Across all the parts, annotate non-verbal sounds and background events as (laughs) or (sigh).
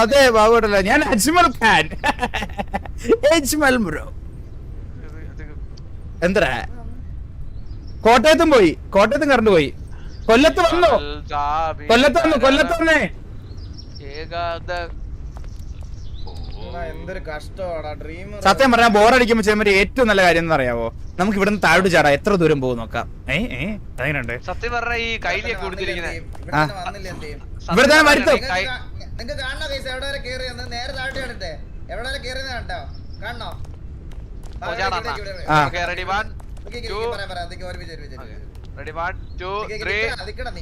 അതെ ബാബുട്ടല്ല ഞാൻ അജ്മൽ ഖാൻ അജ്മൽ ബ്രോ. എന്തരാ കോട്ടയത്തും പോയി. കോട്ടയത്തും കറണ്ട് പോയി. കൊല്ലത്ത് വന്നോ? കൊല്ലത്ത് വന്നു? കൊല്ലത്ത് വന്നേ? ഏകാന്ത സത്യം പറഞ്ഞാൽ ബോറടിക്കുമ്പോ ചെയ്യുമ്പോൾ ഏറ്റവും നല്ല കാര്യം എന്ന് അറിയാവോ നമുക്ക് ഇവിടുന്ന് താഴോട്ട് ചാടാ. എത്ര ദൂരം പോകും നോക്കാം. ഏ ഏ അതെങ്ങനെയുണ്ട് സത്യം പറഞ്ഞ ഈ കയ്യിലേക്ക് കൊടുത്തിരിക്കുന്നത് ഇവിടെ തന്നെ വന്നില്ല എന്ത് ചെയ്യും? ഇവിടെ തന്നെ വരുത്തും. നിങ്ങൾക്ക് കാണണോ കേസ് എവിടെ വരെ കേറി? വന്ന് നേരെ താഴോട്ട് കണ്ടിട്ടെ എവിടെ വരെ കേറിയെന്ന് കണ്ടോ കാണണോ? ആ, ഇവിടെ, ഇവിടെ, ഇവിടെ, ഇവിടെ. ആ. Okay ready one two three. Ready one two three നിക്കടാ,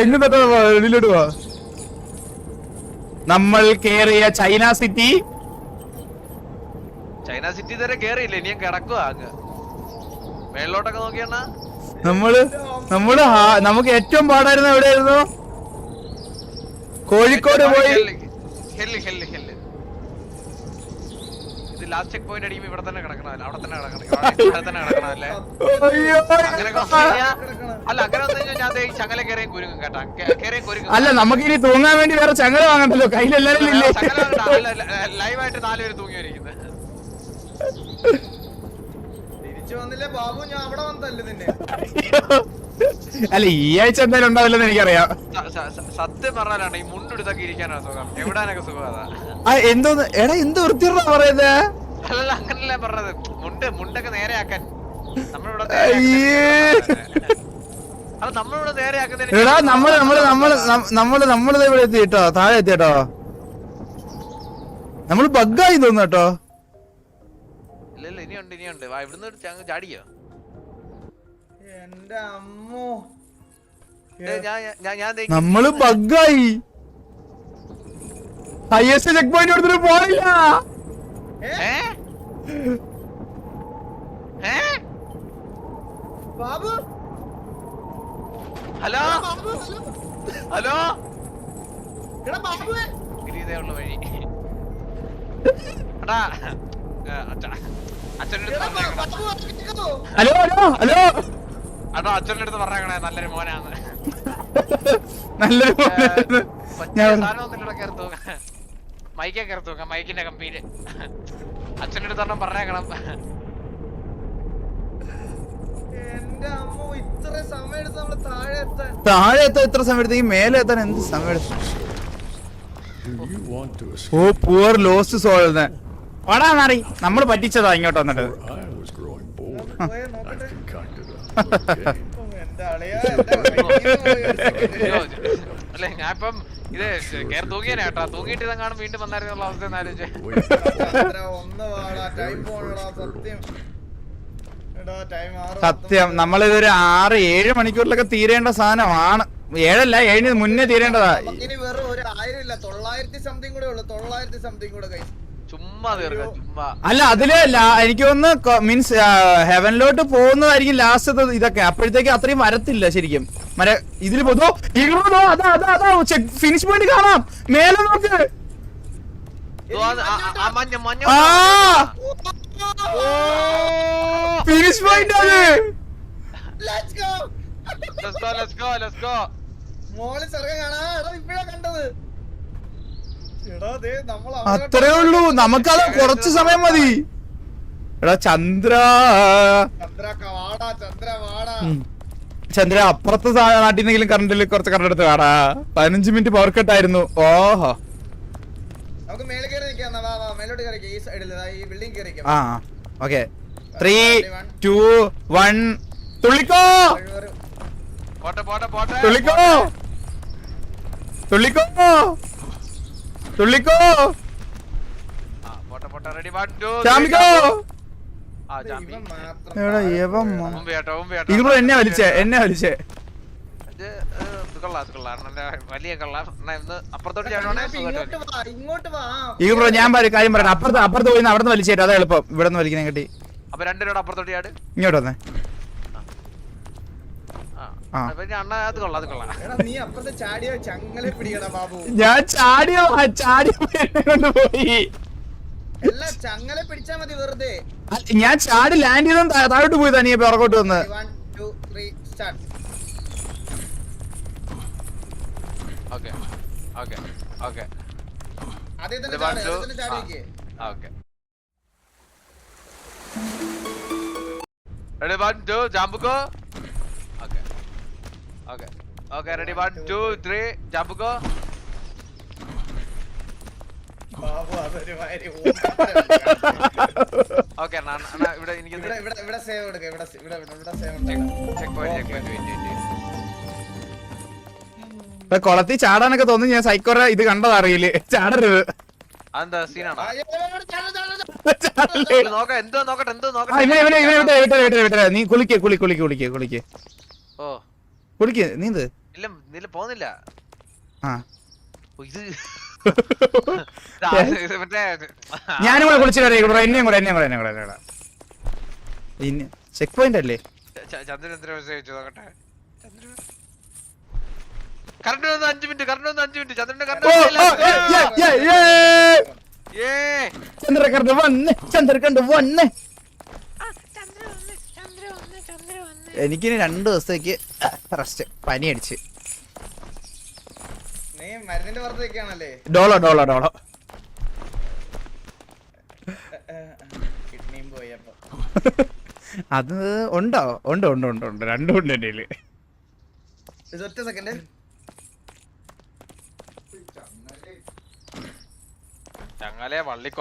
എങ്ങ് തൊട്ടാ പോ, വെളിയിലോട്ട് പോ നമ്മൾ കേറിയ ചൈന സിറ്റി ചൈന സിറ്റി വരെ കേറിയില്ല ഇനിയും കിടക്കുക അങ്ങ് മേളിലോട്ടൊക്കെ നോക്കിയണ്ണ നമ്മൾ നമ്മൾ നമുക്ക് ഏറ്റവും പാടായിരുന്ന എവിടെയായിരുന്നു കോഴിക്കോട് പോയി ഹെല്ല് ഹെല്ല് ഹെല്ല് ഇത് ലാസ്റ്റ് ചെക്ക് പോയിന്റ് അടിക്കുമ്പോ ഇവിടെ തന്നെ കിടക്കണമല്ലോ? അവിടെ തന്നെ കിടക്കണം. ഇവിടെ തന്നെ കിടക്കണമല്ലേ? അയ്യോ, അങ്ങനെ അല്ല അങ്ങനെ വന്നു കഴിഞ്ഞാൽ ഞാൻ ദേ ചങ്ങല കയറിയും കുരുങ്ങും കേട്ടാ. കയറിയും കുരുങ്ങും അല്ല നമുക്ക് ഇനി തൂങ്ങാൻ വേണ്ടി വേറെ ചങ്ങല വാങ്ങണ്ടല്ലോ. കയ്യിലെല്ലാരും ഇല്ലേ? ലൈവായിട്ട് നാലുപേര് തൂങ്ങിയിരിക്കുന്നത് തിരിച്ചു വന്നില്ലേ ബാബു? ഞാൻ അവിടെ വന്നല്ലേ നിന്നെ. അല്ല ഈ ആഴ്ച എന്തായാലും ഉണ്ടാവില്ലെന്ന് എനിക്കറിയാം. സത്യം പറഞ്ഞാലാണ് ഈ മുണ്ടെടുത്തൊക്കെ ഇരിക്കാനാണ് സുഖം. എവിടാനൊക്കെ സുഖം അതാ. എന്തോന്ന്? എടാ എന്ത് വൃത്തിയുള്ള പറയുന്നത് അല്ലല്ല അങ്ങനല്ല പറഞ്ഞത്. മുണ്ട് മുണ്ടൊക്കെ നേരെയാക്കാൻ. നമ്മളിവിടെ അയ്യേ. അത് നമ്മളിവിടെ നേരെയാക്കുന്നതിന് എടാ നമ്മൾ നമ്മൾ നമ്മൾ നമ്മൾ നമ്മൾ ദേ ഇവിടെ എത്തി കേട്ടോ. താഴെ എത്തി കേട്ടോ. നമ്മൾ ബഗ്ഗായി തോന്നുന്നു കേട്ടോ. ഇല്ല ഇല്ല ഇനിയുണ്ട് ഇനിയുണ്ട്. വാ ഇവിടുന്ന് ഒരു ചങ്ങ് ചാടിയോ എന്റെ അമ്മോ. ഞാൻ ഞാൻ ഞാൻ ദേ നമ്മൾ ബഗ്ഗായി. ഹയസ്റ്റ് ചെക്ക് പോയിന്റ് കൊടുത്തിട്ട് പോയില്ല. ഹലോ? ഹലോ. ഹലോ? എടാ ബാബുവേ. ഗിരിതേ ഉള്ള വഴി. എടാ അച്ഛന്റെ? Hello hello hello. അടാ അച്ഛന്റെ അടുത്ത് പറഞ്ഞേ നല്ലൊരു മോനാന്ന്. നല്ലൊരു ഞാൻ മൈക്കെ കയറി നോക്കാം മൈക്കിന്റെ കമ്പിയിൽ. അച്ഛന്റെ അടുത്തോണം പറഞ്ഞേക്കണം. ഇത്ര സമയം എടുത്ത് നമ്മൾ താഴെ എത്താൻ. താഴെ എത്താൻ ഇത്ര സമയം എടുത്ത്. ഈ മേലെ എത്താൻ എന്ത് സമയം എടുത്തു? ഓ? ലോസ്റ്റ് വാടാ മാറി നമ്മൾ പറ്റിച്ചതാ ഇങ്ങോട്ട് വന്നിട്ട്. അല്ലേ ഞാൻ ഇപ്പം ഇത് കയറി കേട്ടോ. തൂങ്ങിയിട്ട് വീണ്ടും വന്നായിരുന്നുള്ള അവസ്ഥ ആലോചിച്ചേ. സത്യം. എടാ ടൈം ആറ് സത്യം നമ്മളിതൊരു ആറ് ഏഴ് മണിക്കൂറിലൊക്കെ തീരേണ്ട സാധനമാണ്. ഏഴല്ല ഏഴിന് മുന്നേ തീരേണ്ടതാ. ഇനി വെറും ഒരു ആയിരം ഇല്ല തൊള്ളായിരത്തി സംതിങ് കൂടെ ഉള്ളു. തൊള്ളായിരത്തി സംതിങ് കൂടെ കൈ അല്ല അതിൽ എനിക്ക് ഒന്ന് മീൻസ് ഹെവനിലോട്ട് പോകുന്നതായിരിക്കും ലാസ്റ്റ് ഇതൊക്കെ. അപ്പോഴത്തേക്ക് അത്രയും വരത്തില്ല ശരിക്കും. മര ഇതിൽ പൊതോ അതാ അതാ അതാ ഫിനിഷ് പോയിന്റ് കാണാം. മേലെ നോക്ക്. ഫിനിഷ് പോയിന്റ് അത് go let's go. Let's go. Let's go മോളിൽ സ്വർഗം കാണാ. ഇപ്പഴാ കണ്ടത് എടാ ദേ നമ്മൾ അങ്ങോട്ട് അത്രേ ഉള്ളൂ. നമുക്കത് കുറച്ച് സമയം മതി. എടാ ചന്ദ്ര. ചന്ദ്ര അപ്പുറത്ത് ചന്ദ്ര വാടാ. ചന്ദ്ര അപ്പുറത്തെ സാ- നാട്ടിൽ നിന്നെങ്കിലും കറണ്ടിൽ കുറച്ച് കറണ്ട് എടുത്ത് കാടാ പതിനഞ്ച് മിനിറ്റ് പവർ കട്ട് ആയിരുന്നു. ഓഹോ. ആ ഓക്കെ ത്രീ ടു വൺ തുള്ളിക്കോ? പോട്ടെ പോട്ടെ പോട്ടെ. തുള്ളിക്കോ? തുള്ളിക്കോ? തുള്ളിക്കോ? എന്നെ വലിച്ചേ എന്നെ വലിച്ചേ. ഈ ബ്രോ ഞാൻ പറയും കാര്യം പറയാം അപ്പുറത്ത് അപ്പുറത്ത് പോയി അവിടെ നിന്ന് വലിച്ചേരും അതാ എളുപ്പം. ഇവിടെ നിന്ന് വലിക്കുന്ന കിട്ടി അപ്പൊ രണ്ടുപേരോട് അപ്പുറത്തോട്ട് ഇങ്ങോട്ട് വന്നേ ആ ആ. അപ്പൊ ഇനി അണ്ണ അത് കൊള്ളാം അത് കൊള്ളാം എടാ നീ അപ്പുറത്തെ ചാടിയോ ചങ്ങലെ പിടിക്കടാ ബാബു ഞാൻ ചാടിയോ ചാടിയോ പോയി. എല്ലാം ചങ്ങലെ പിടിച്ചാ മതി വെറുതെ. ഞാൻ ചാടി ലാൻഡ് ചെയ്തും താഴോട്ട് പോയി തനിയെ പിറകോട്ട് വന്ന്. ജാമ്പുക്കോ? Okay Okay, ready One, two, three. Jump മാതിരി ഓക്കെ ഇവിടെ എനിക്ക് ഇവിടെ സേവ് എടുക്ക. ഇവിടെ ഇവിടെ ഇവിടെ save checkpoint checkpoint wait wait ഇപ്പൊ കുളത്തിൽ ചാടാനൊക്കെ തോന്നി ഞാൻ സൈക്കോറെ ഇത് കണ്ടത് അറിയില്ല ചാടരുത്. അതെന്താ? സീനാണോ? (laughs) നീ കുളിക്ക് കുളി കുളിക്ക് കുളിക്ക് കുളിക്ക്. ഓ. കുളിക്ക് നീന്ത്. ഇല്ല നില പോകുന്നില്ല. ആ. ഇത്. (laughs) ഞാനും കൂടെ കുളിച്ചിട്ട് വരാം ഇവിടെ എന്നെയും കൂടെ എന്നെയും കൂടെ എന്നെ കൂടെ കൂടെ. ഇനി ചെക്ക് പോയിന്റ് അല്ലേ? ചന്ദ്രൻ മെസ്സേജ് അയച്ചു നോക്കട്ടെ. കറണ്ട് വന്ന് അഞ്ചു മിനിറ്റ് കറണ്ട് വന്ന് അഞ്ചു മിനിറ്റ്. ചന്ദ്രന്റെ ഏ. ചന്ദ്രകണ്ട് വന്ന് ചന്ദ്രകണ്ട് വന്ന്. എനിക്കിനി രണ്ടു ദിവസത്തേക്ക് റെസ്റ്റ് പനി അടിച്ച്. ഡോളോ ഡോളോ ഡോളോ. അത് ഉണ്ടോ? ഉണ്ട് ഉണ്ട് ഉണ്ട് ഉണ്ട്. രണ്ടും ഉണ്ട് എന്റെ കയ്യിൽ. ഒറ്റ സെക്കൻഡ് ചങ്ങലെ വള്ളിക്കോ